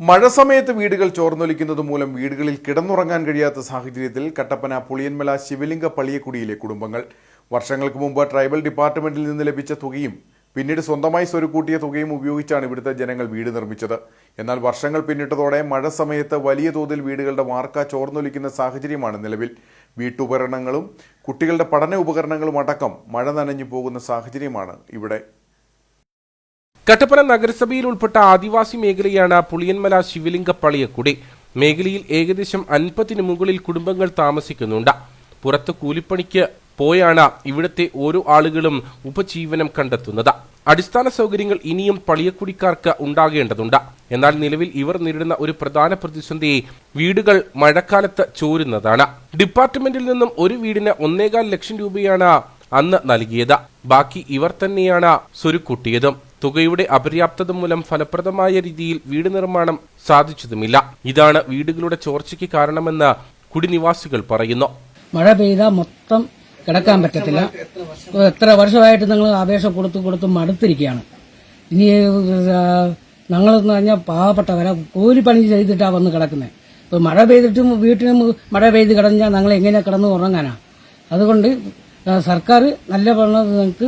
മഴ സമയത്ത് വീടുകൾ ചോർന്നൊലിക്കുന്നത് മൂലം വീടുകളിൽ കിടന്നുറങ്ങാൻ കഴിയാത്ത സാഹചര്യത്തിൽ കട്ടപ്പന പുളിയന്മല ശിവലിംഗ പള്ളിയക്കുടിയിലെ കുടുംബങ്ങൾ. വർഷങ്ങൾക്ക് മുമ്പ് ട്രൈബൽ ഡിപ്പാർട്ട്മെന്റിൽ നിന്ന് ലഭിച്ച തുകയും പിന്നീട് സ്വന്തമായി സ്വരുക്കൂട്ടിയ തുകയും ഉപയോഗിച്ചാണ് ഇവിടുത്തെ ജനങ്ങൾ വീട് നിർമ്മിച്ചത്. എന്നാൽ വർഷങ്ങൾ പിന്നിട്ടതോടെ മഴ സമയത്ത് വലിയ തോതിൽ വീടുകളുടെ വാർക്ക ചോർന്നൊലിക്കുന്ന സാഹചര്യമാണ് നിലവിൽ. വീട്ടുപകരണങ്ങളും കുട്ടികളുടെ പഠന ഉപകരണങ്ങളും അടക്കം മഴ നനഞ്ഞു പോകുന്ന സാഹചര്യമാണ് ഇവിടെ കട്ടപ്പന നഗരസഭയിൽ ഉൾപ്പെട്ട ആദിവാസി മേഖലയാണ് പുളിയന്മല ശിവലിംഗ പള്ളിയക്കുടി മേഖലയിൽ ഏകദേശം അൻപതിനു മുകളിൽ കുടുംബങ്ങൾ താമസിക്കുന്നുണ്ട്. പുറത്ത് കൂലിപ്പണിക്ക് പോയാണ് ഇവിടുത്തെ ഓരോ ആളുകളും ഉപജീവനം കണ്ടെത്തുന്നത്. അടിസ്ഥാന സൗകര്യങ്ങൾ ഇനിയും പളിയക്കുടിക്കാർക്ക് ഉണ്ടാകേണ്ടതുണ്ട്. എന്നാൽ നിലവിൽ ഇവർ നേരിടുന്ന ഒരു പ്രധാന പ്രതിസന്ധി വീടുകൾ മഴക്കാലത്ത് ചോരുന്നതാണ്. ഡിപ്പാർട്ട്മെന്റിൽ നിന്നും ഒരു വീടിന് ഒന്നേകാൽ ലക്ഷം രൂപയാണ് അന്ന് നൽകിയത്. ബാക്കി ഇവർ തന്നെയാണ് സ്വരുക്കൂട്ടിയതും. തുകയുടെ അപര്യാപ്തത മൂലം ഫലപ്രദമായ രീതിയിൽ വീട് നിർമ്മാണം സാധിച്ചതുമില്ല. ഇതാണ് വീടുകളുടെ ചോർച്ചയ്ക്ക് കാരണമെന്ന് കുടിനിവാസികൾ പറയുന്നു. മഴ പെയ്താൽ മൊത്തം കിടക്കാൻ പറ്റത്തില്ല. എത്ര വർഷമായിട്ട് നിങ്ങൾ അപേക്ഷ കൊടുത്തു കൊടുത്ത് മടുത്തിരിക്കുകയാണ്. ഇനി ഞങ്ങളെന്ന് പറഞ്ഞാൽ പാവപ്പെട്ടവരെ കൂലിപ്പണി ചെയ്തിട്ടാണ് വന്ന് കിടക്കുന്നത് ഇപ്പോൾ മഴ പെയ്തിട്ടും വീട്ടിലും മഴ പെയ്ത് കിടഞ്ഞാൽ ഞങ്ങൾ എങ്ങനെ കിടന്ന് ഉറങ്ങാനാണ് അതുകൊണ്ട് സർക്കാർ നല്ല വെള്ളം നിങ്ങൾക്ക്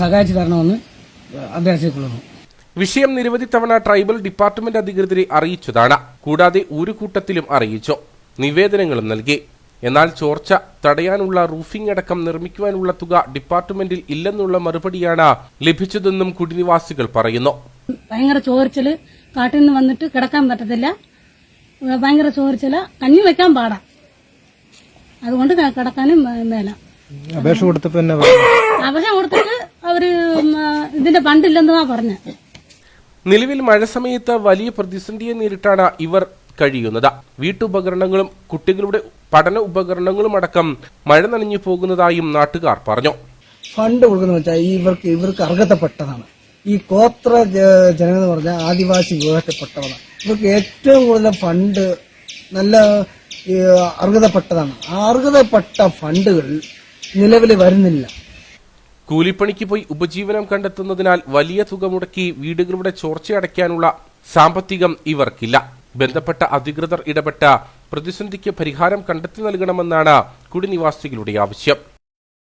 സഹായിച്ചു തരണമെന്ന് അഭ്യർത്ഥിക്കൊള്ളുന്നു വിഷയം നിരവധി തവണ ട്രൈബൽ ഡിപ്പാർട്ട്മെന്റ് അധികൃതരെ അറിയിച്ചതാണ്. കൂടാതെ ഒരു കൂട്ടത്തിലും അറിയിച്ചു. നിവേദനങ്ങളും നൽകി. എന്നാൽ ചോർച്ച തടയാനുള്ള റൂഫിംഗ് അടക്കം നിർമ്മിക്കുവാനുള്ള തുക ഡിപ്പാർട്ട്മെന്റിൽ ഇല്ലെന്നുള്ള മറുപടിയാണ് ലഭിച്ചതെന്നും കുടിനിവാസികൾ പറയുന്നു. ഭയങ്കര ചോർച്ചൽ കാട്ടിൽ നിന്ന് വന്നിട്ട് കിടക്കാൻ പറ്റത്തില്ല. ഭയങ്കര ചോർച്ചല കഞ്ഞി വെക്കാൻ പാടാ. അതുകൊണ്ട് കിടക്കാനും മേല. അപേക്ഷ കൊടുത്തപ്പോ അപേക്ഷ കൊടുത്തിട്ട് അവർ ഇതിന്റെ പണ്ടില്ലെന്നാ പറഞ്ഞത് നിലവിൽ മഴ സമയത്ത് വലിയ പ്രതിസന്ധിയെ നേരിട്ടാണ് ഇവർ കഴിയുന്നത്. വീട്ടുപകരണങ്ങളും കുട്ടികളുടെ പഠന ഉപകരണങ്ങളും അടക്കം മഴ നനഞ്ഞു പോകുന്നതായും നാട്ടുകാർ പറഞ്ഞു. ഫണ്ട് കൊടുക്കുന്ന വെച്ചാൽ ഇവർക്ക് ഇവർക്ക് അർഹതപ്പെട്ടതാണ്. ഈ ഗോത്ര ജനങ്ങൾ എന്ന് പറഞ്ഞാൽ ആദിവാസി വിഭാഗത്തിൽപ്പെട്ടവരാണ്. ഇവർക്ക് ഏറ്റവും കൂടുതൽ ഫണ്ട് നല്ല അർഹതപ്പെട്ടതാണ്. ആ അർഹതപ്പെട്ട ഫണ്ടുകൾ നിലവിൽ വരുന്നില്ല. കൂലിപ്പണിക്ക് പോയി ഉപജീവനം കണ്ടെത്തുന്നതിനാൽ വലിയ തുക മുടക്കി വീടുകളുടെ ചോർച്ചയടയ്ക്കാനുള്ള സാമ്പത്തികം ഇവർക്കില്ല. ബന്ധപ്പെട്ട അധികൃതർ ഇടപെട്ട പ്രതിസന്ധിക്ക് പരിഹാരം കണ്ടെത്തി നൽകണമെന്നാണ് കുടിനിവാസികളുടെ ആവശ്യം.